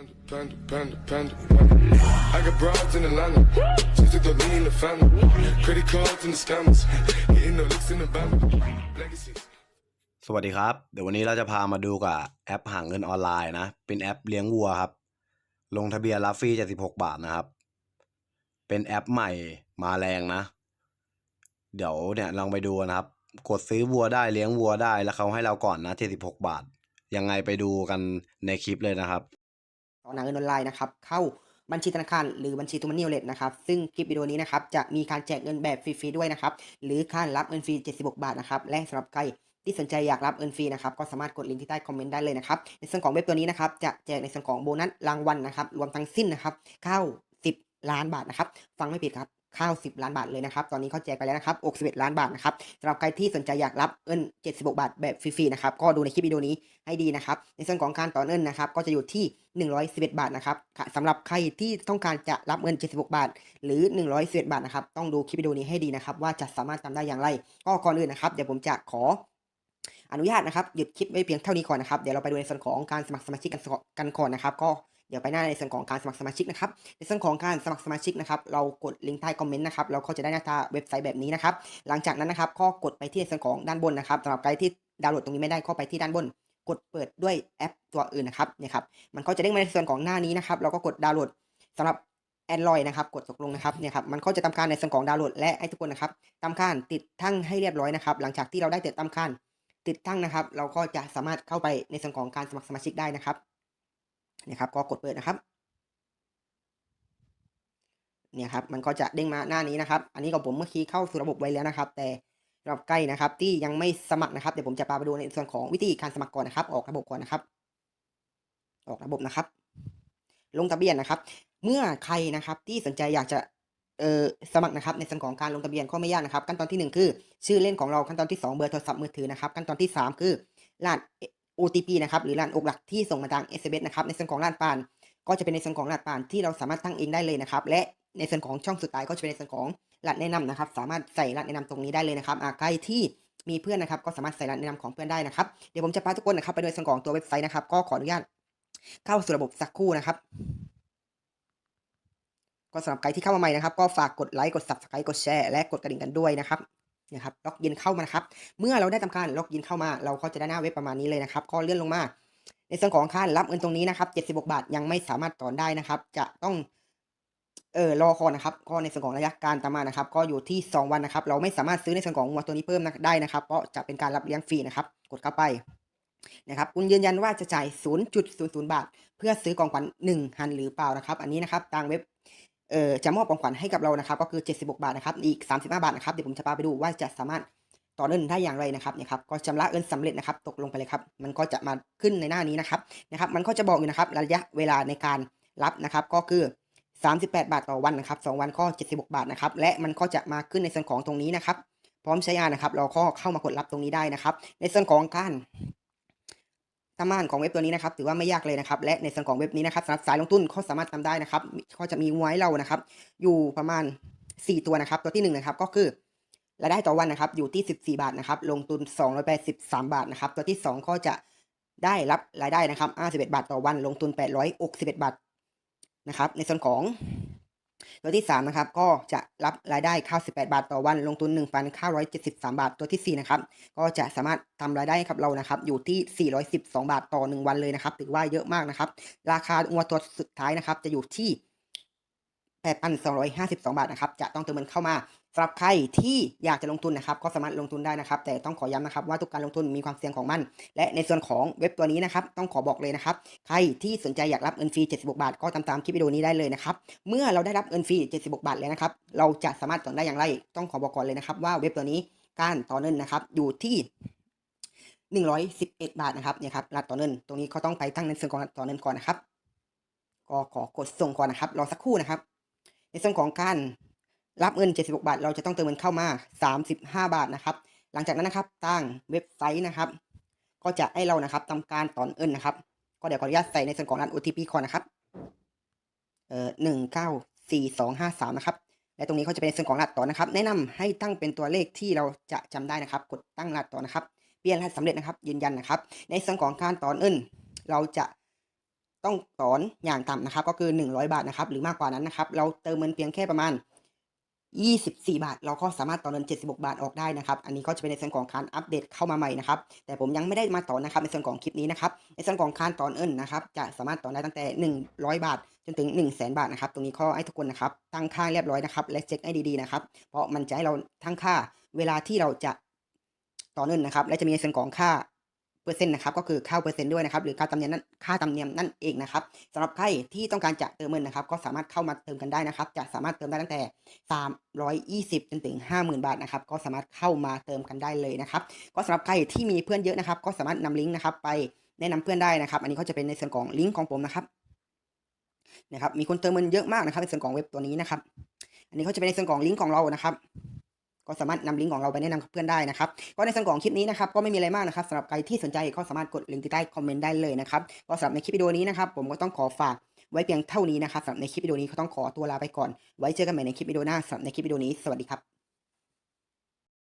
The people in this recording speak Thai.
Panda, panda, panda, panda. I got broads in Atlanta. Just took the lean in the family. Credit cards and the scammers. Hitting the licks in the band. Legacies. สวัสดีครับ เดี๋ยววันนี้เราจะพามาดูกับแอปหาเงินออนไลน์นะ เป็นแอปเลี้ยงวัวครับ ลงทะเบียนรับฟรี76 บาทนะครับ เป็นแอปใหม่มาแรงนะ เดี๋ยวเนี่ยลองไปดูนะครับ กดซื้อวัวได้เลี้ยงวัวได้แล้วเขาให้เราก่อนนะ76 บาท ยังไงไปดูกันในคลิปเลยนะครับ ต่อหนังเงินออนไลน์นะครับ เข้าบัญชีธนาคารหรือบัญชีทูมันนี่เลทนะครับ ซึ่งคลิปวิดีโอนี้นะครับจะมีการแจกเงินแบบฟรีๆด้วยนะครับ หรือการรับเงินฟรี 76 บาทนะครับ และสำหรับใครที่สนใจอยากรับเงินฟรีนะครับ ก็สามารถกดลิงก์ที่ใต้คอมเมนต์ได้เลยนะครับ ในส่วนของเว็บตัวนี้นะครับ จะแจกในส่วนของโบนัสรางวัลนะครับ รวมทั้งสิ้นนะครับ เข้า 10 ล้านบาทนะครับ ฟังไม่ผิดครับ ข้าว 10 ล้านบาทเลยนะครับ ตอนนี้เขาแจกไปแล้วนะครับ61ล้านบาทนะครับสำหรับใครที่สนใจอยากรับเงิน76 บาทแบบฟรีๆนะครับ ก็ดูในคลิปวิดีโอนี้ให้ดีนะครับ ในส่วนของการต่อเงินนะครับ ก็จะอยู่ที่ 111 บาทนะครับสำหรับใครที่ต้องการจะรับเงิน 76 บาท หรือ 111 บาทนะครับ ต้องดูคลิปวิดีโอนี้ให้ดีนะครับ ว่าจะสามารถทำได้อย่างไร ก็ก่อนอื่นนะครับ เดี๋ยวผมจะขออนุญาตนะครับหยุดคลิปไว้เพียงเท่านี้ก่อนนะครับ เดี๋ยวเราไปดูในส่วนของการสมัครสมาชิกกันก่อนนะครับ ก็ เดี๋ยวไปหน้าในส่วนของการสมัครสมาชิกนะครับ ในส่วนของการสมัครสมาชิกนะครับ เรากดลิงก์ใต้คอมเมนต์นะครับเราก็จะได้หน้าตาเว็บไซต์แบบนี้นะครับ หลังจากนั้นนะครับก็กดไปที่ในส่วนของด้านบนนะครับสำหรับใครที่ดาวน์โหลดตรงนี้ไม่ได้ก็ไปที่ด้านบน กดเปิดด้วยแอปตัวอื่นนะครับเนี่ยครับ มันก็จะเด้งมาในส่วนของหน้านี้นะครับ เราก็กดดาวน์โหลดสำหรับ Android นะครับ กดตกลงนะครับ เนี่ยครับ มันก็จะทำการในส่วนของดาวน์โหลดและให้ทุกคนนะครับทำการติดตั้งให้เรียบร้อยนะครับ หลังจากที่เราได้ติดตั้งการติดตั้งนะครับ เราก็จะสามารถเข้าไปในส่วนของการสมัครสมาชิกได้นะครับ นี่ครับก็กดเปิดนะครับเนี่ยครับมันก็จะเด้งมาหน้านี้นะครับ อันนี้ก็ผมเมื่อกี้เข้าสู่ระบบไว้แล้วนะครับ แต่สำหรับใกล้นะครับ ที่ยังไม่สมัครนะครับเดี๋ยวผมจะพาไปดูในส่วนของวิธีการสมัครก่อนนะครับ ออกระบบก่อนนะครับ ออกระบบนะครับ ลงทะเบียนนะครับ เมื่อใครนะครับที่สนใจอยากจะเอ่อสมัครนะครับในส่วนของการลงทะเบียนก็ไม่ยากนะครับ ขั้นตอนที่หนึ่งคือ ชื่อเล่นของเราขั้นตอนที่สองเบอร์โทรศัพท์มือถือนะครับขั้นตอนที่สามคือรหัส OTP นะครับหรือรหัสอกหลักที่ส่งมาทาง SMS นะครับในส่วนของรหัสผ่าน ก็จะเป็นในส่วนของรหัสผ่านที่เราสามารถตั้งเองได้เลยนะครับและในส่วนของช่องสุดท้ายก็จะเป็นในส่วนของรหัสแนะนำนะครับสามารถใส่รหัสแนะนำตรงนี้ได้เลยนะครับใครที่มีเพื่อนนะครับก็สามารถใส่รหัสแนะนำของเพื่อนได้นะครับเดี๋ยวผมจะพาทุกคนนะครับไปดูส่วนของตัวเว็บไซต์นะครับก็ขออนุญาตเข้าสู่ระบบสักครู่นะครับก็สำหรับใครที่เข้ามาใหม่นะครับ ก็ฝากกดไลค์กด subscribe กดแชร์และกดกระดิ่งกันด้วยนะครับ นี่ยครับล็อกอินเข้ามานะครับ เมื่อเราได้ทำการล็อกอินเข้ามา เราก็จะได้หน้าเว็บประมาณนี้เลยนะครับ ก็เลื่อนลงมา ในส่วนของค่ารับเงินตรงนี้นะครับ76 บาทยังไม่สามารถถอนได้นะครับ จะต้องเออรอคอนนะครับ ก็ในส่วนของระยะการตามมานะครับ ก็อยู่ที่ 2 วันนะครับ เราไม่สามารถซื้อในส่วนของวัวตัวนี้เพิ่มได้นะครับ เพราะจะเป็นการรับเลี้ยงฟรีนะครับ กดเข้าไปนะครับ คุณยืนยันว่าจะจ่าย 0.00 บาท เพื่อซื้อกองขวัญ1ฮันหรือเปล่านะครับ อันนี้นะครับทางเว็บ เอ่อจะมอบของขวัญให้กับเรานะครับ ก็คือ 76 บาทนะครับอีก 35 บาทนะครับเดี๋ยวผมจะพาไปดูว่าจะสามารถต่อเงินได้อย่างไรนะครับเนี่ยครับก็ชำระเงินสำเร็จนะครับ ตกลงไปเลยครับมันก็จะมาขึ้นในหน้านี้นะครับนะครับ มันก็จะบอกอยู่นะครับระยะเวลาในการรับนะครับ ก็คือ 38 บาทต่อวันนะครับ2วันก็ 76 บาทนะครับ และมันก็จะมาขึ้นในส่วนของตรงนี้นะครับ พร้อมใช้งานนะครับ เราก็เข้ามากดรับตรงนี้ได้นะครับ ในส่วนของการ ทำงานของเว็บตัวนี้นะครับถือว่าไม่ยากเลยนะครับ และในส่วนของเว็บนี้นะครับสำหรับสายลงทุนก็สามารถทำได้นะครับก็จะมีไว้เรานะครับ อยู่ประมาณ 4 ตัวนะครับ ตัวที่1นงนะครับก็คือรายได้ต่อวันนะครับอยู่ที่ 14 บาทนะครับลงทุน 283 บาทนะครับตัวที่ 2 ก็จะได้รับรายได้นะครับ51 บาทต่อวันลงทุน 861 บาทนะครับในส่วนของ ตัวที่3นะครับก็จะรับรายได้98บาทต่อวัน ลงทุน 1,973 บาท ตัวทีสี่4นะครับก็จะสามารถทำรายได้ครับเรานะครับอยู่ที่ 412 บาทต่อ 1 วันเลยนะครับถือว่าเยอะมากนะครับราคาอัวตัวสุดท้ายนะครับจะอยู่ที่ 8,252 บาทนะครับจะต้องเติมเงินเข้ามาสำหรับใครที่อยากจะลงทุนนะครับก็สามารถลงทุนได้นะครับ แต่ต้องขอย้ำนะครับว่าทุกการลงทุนมีความเสี่ยงของมัน และในส่วนของเว็บตัวนี้นะครับต้องขอบอกเลยนะครับใครที่สนใจอยากรับเงินฟรี 76 บาท ก็ตามตามคลิปวิดีโอนี้ได้เลยนะครับเมื่อเราได้รับเงินฟรี 76 บาทแล้วนะครับเราจะสามารถต่อได้อย่างไร ต้องขอบอกก่อนเลยนะครับว่าเว็บตัวนี้การต่อเงินนะครับอยู่ที่ 111 บาทนะครับเนี่ยครับรัดต่อเงินตรงนี้เขาต้องไปตั้งในส่วนของต่อเงินก่อนนะครับก็ขอกดส่งก่อนนะครับรอสักครู่นะครับ ในส่วนของการรับเงิน 76 บาท เราจะต้องเติมเงินเข้ามา 35 บาทนะครับ หลังจากนั้นนะครับตั้งเว็บไซต์นะครับ ก็จะให้เรานะครับทำการถอนเงินนะครับ ก็เดี๋ยวขออนุญาตใส่ในส่วนของรหัส OTP ก่อนนะครับ เอ่อหนึ่งเก้าสี่สองห้าสามนะครับ และตรงนี้เขาจะเป็นส่วนของรหัสต่อนะครับ แนะนำให้ตั้งเป็นตัวเลขที่เราจะจำได้นะครับ กดตั้งรหัสต่อนะครับ เปลี่ยนรหัสสำเร็จนะครับ ยืนยันนะครับ ในส่วนของการถอนเงิน เราจะ ต้องถอนอย่างต่ำนะครับ ก็คือ 100 บาทนะครับ หรือมากกว่านั้นนะครับ เราเติมเงินเพียงแค่ประมาณ 24 บาท เราก็สามารถต่อเงิน 76 บาทออกได้นะครับ อันนี้ก็จะเป็นในส่วนของการอัปเดตเข้ามาใหม่นะครับ แต่ผมยังไม่ได้มาต่อนะครับในส่วนของคลิปนี้นะครับ ในส่วนของการต่อเงินนะครับ จะสามารถต่อได้ตั้งแต่ 100 บาท จนถึง 1 0 0 0 0แบาทนะครับ ตรงนี้ข้อให้ทุกคนนะครับ ตั้งค่าเรียบร้อยนะครับ และเช็คให้ดีๆนะครับ เพราะมันจะให้เราทั้งค่าเวลาที่เราจะต่อเงินนะครับ และจะมีในส่วนของค่า เปอร์เซ็นต์นะครับก็คือค่าเปอร์เซ็นต์ด้วยนะครับหรือค่าธรรมเนียมนั่นค่าธรรมเนียมนั่นเองนะครับสำหรับใครที่ต้องการจะเติมเงินนะครับ ก็สามารถเข้ามาเติมกันได้นะครับ จะสามารถเติมได้ตั้งแต่ 320จนถึง 50,000 บาทนะครับก็สามารถเข้ามาเติมกันได้เลยนะครับ ก็สำหรับใครที่มีเพื่อนเยอะนะครับ ก็สามารถนำลิงก์นะครับไปแนะนำเพื่อนได้นะครับ อันนี้ก็จะเป็นในส่วนของลิงก์ของผมนะครับนะครับมีคนเติมเงินเยอะมากนะครับในส่วนของเว็บตัวนี้นะครับ อันนี้ก็จะเป็นในส่วนของลิงก์ของเรานะครับ ก็สามารถนำลิงก์ของเราไปแนะนำกับเพื่อนได้นะครับก็ในส่วนของคลิปนี้นะครับก็ไม่มีอะไรมากนะครับสำหรับใครที่สนใจก็สามารถกดลิงก์ที่ใต้คอมเมนต์ได้เลยนะครับก็สำหรับในคลิปวิดีโอนี้นะครับผมก็ต้องขอฝากไว้เพียงเท่านี้นะครับสำหรับในคลิปวิดีโอนี้ก็ต้องขอตัวลาไปก่อน ไว้เจอกันใหม่ในคลิปวิดีโอหน้าสำหรับในคลิปวิดีโอนี้สวัสดีครับ